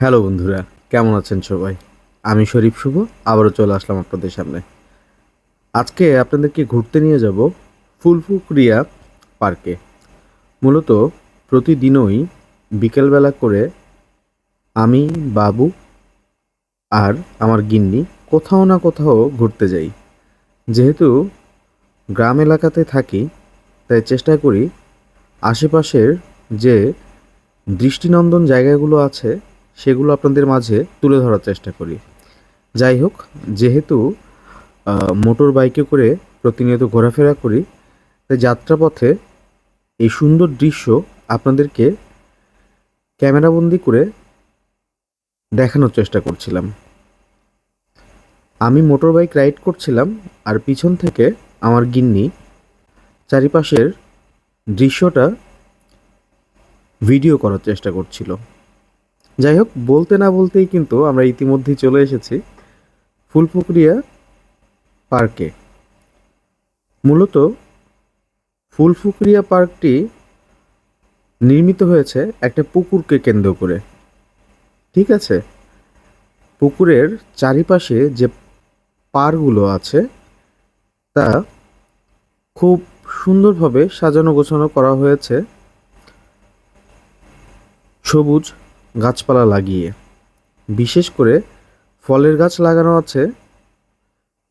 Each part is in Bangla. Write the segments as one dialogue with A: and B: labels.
A: হ্যালো বন্ধুরা, কেমন আছেন সবাই? আমি শরীফ শুভ, আবারও চলে আসলাম আপনাদের সামনে। আজকে আপনাদেরকে ঘুরতে নিয়ে যাব ফুলপুকুরিয়া পার্কে। মূলত প্রতিদিনই বিকেলবেলা করে আমি, বাবু আর আমার গিন্নি কোথাও না কোথাও ঘুরতে যাই। যেহেতু গ্রাম এলাকাতে থাকি, তাই চেষ্টা করি আশেপাশের যে দৃষ্টিনন্দন জায়গাগুলো আছে সেগুলো আপনাদের মাঝে তুলে ধরার চেষ্টা করি। যাই হোক, যেহেতু মোটর বাইকে করে প্রতিনিয়ত ঘোরাফেরা করি, তাই যাত্রাপথে এই সুন্দর দৃশ্য আপনাদেরকে ক্যামেরাবন্দি করে দেখানোর চেষ্টা করছিলাম। আমি মোটর বাইক রাইড করছিলাম আর পিছন থেকে আমার গিন্নি চারিপাশের দৃশ্যটা ভিডিও করার চেষ্টা করছিল। যাই হোক, বলতে না বলতেই কিন্তু আমরা ইতিমধ্যেই চলে এসেছি ফুলপুকুরিয়া পার্কে। মূলত ফুলপুকুরিয়া পার্কটি নির্মিত হয়েছে একটা পুকুরকে কেন্দ্র করে। ঠিক আছে? পুকুরের চারিপাশে যে পারগুলো আছে, তা খুব সুন্দরভাবে সাজানো গোছানো করা হয়েছে। সবুজ গাছপালা লাগিয়ে। বিশেষ করে ফলের গাছ লাগানো আছে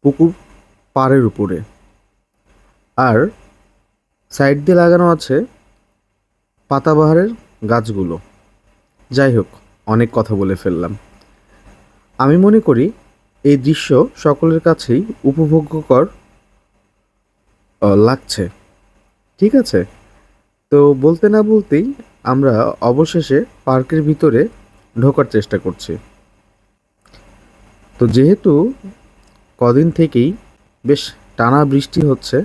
A: পুকুর পাড়ের উপরে। আর সাইড দিয়ে লাগানো আছে পাতাবাহারের গাছগুলো। যাই হোক, অনেক কথা বলে ফেললাম। আমি মনে করি এই দৃশ্য সকলের কাছেই উপভোগ্যকর লাগছে। ঠিক আছে? তো বলতে না বলতেই আমরা অবশেষে পার্কের ভিতরে ঢোকার চেষ্টা করছি। তো যেহেতু কদিন থেকেই বেশ টানা বৃষ্টি হচ্ছে,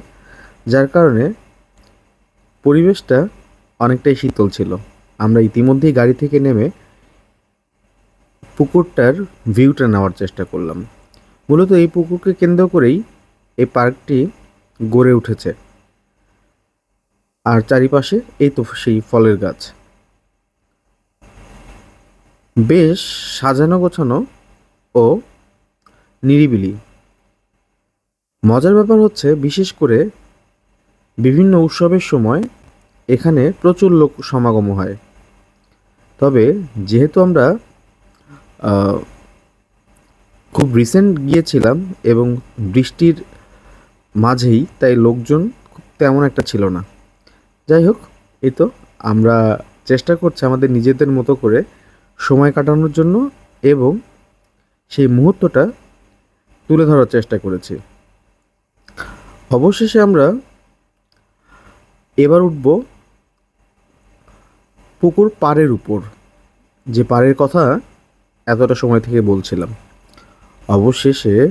A: যার কারণে পরিবেশটা অনেকটাই শীতল ছিল। আমরা ইতিমধ্যেই গাড়ি থেকে নেমে পুকুরটার ভিউটা নেওয়ার চেষ্টা করলাম। মূলত এই পুকুরকে কেন্দ্র করেই এই পার্কটি গড়ে উঠেছে। আর চারিপাশে এই তো সেই ফলের গাছ। বেশ সাজানো গোছানো ও নিরিবিলি। মজার ব্যাপার হচ্ছে, বিশেষ করে বিভিন্ন উৎসবের সময় এখানে প্রচুর লোক সমাগম হয়। তবে যেহেতু আমরা খুব রিসেন্ট গিয়েছিলাম এবং বৃষ্টির মাঝেই তাই লোকজন তেমন একটা ছিল না। যাই হোক, এই তো আমরা চেষ্টা করছি আমাদের নিজেদের মতো করে সময় কাটানোর জন্য এবং সেই মুহূর্তটা তুলে ধরার চেষ্টা করেছি। অবশেষে আমরা এবার উঠব পুকুর পাড়ের উপর। যে পাড়ের কথা এতটা সময় থেকে বলছিলাম। অবশেষে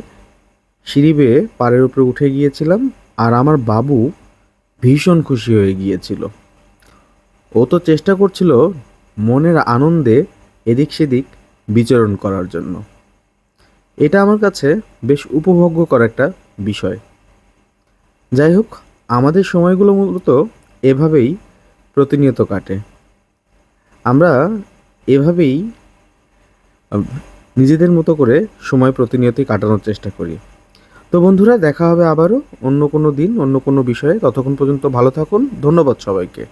A: সিঁড়ি বেয়ে পাড়ের উপরে উঠে গিয়েছিলাম আর আমার বাবু ভীষণ খুশি হয়ে গিয়েছিল। ও তো চেষ্টা করছিল মনের আনন্দে এদিক সেদিক বিচরণ করার জন্য। এটা আমার কাছে বেশ উপভোগ্যকর একটা বিষয়। যাই হোক, আমাদের সময়গুলো মূলত এভাবেই প্রতিনিয়ত কাটে। আমরা এভাবেই নিজেদের মতো করে সময় প্রতিনিয়তই কাটানোর চেষ্টা করি। তো বন্ধুরা, দেখা হবে আবারও অন্য কোনো দিন, অন্য কোনো বিষয়ে। ততক্ষণ পর্যন্ত ভালো থাকুন। ধন্যবাদ সবাইকে।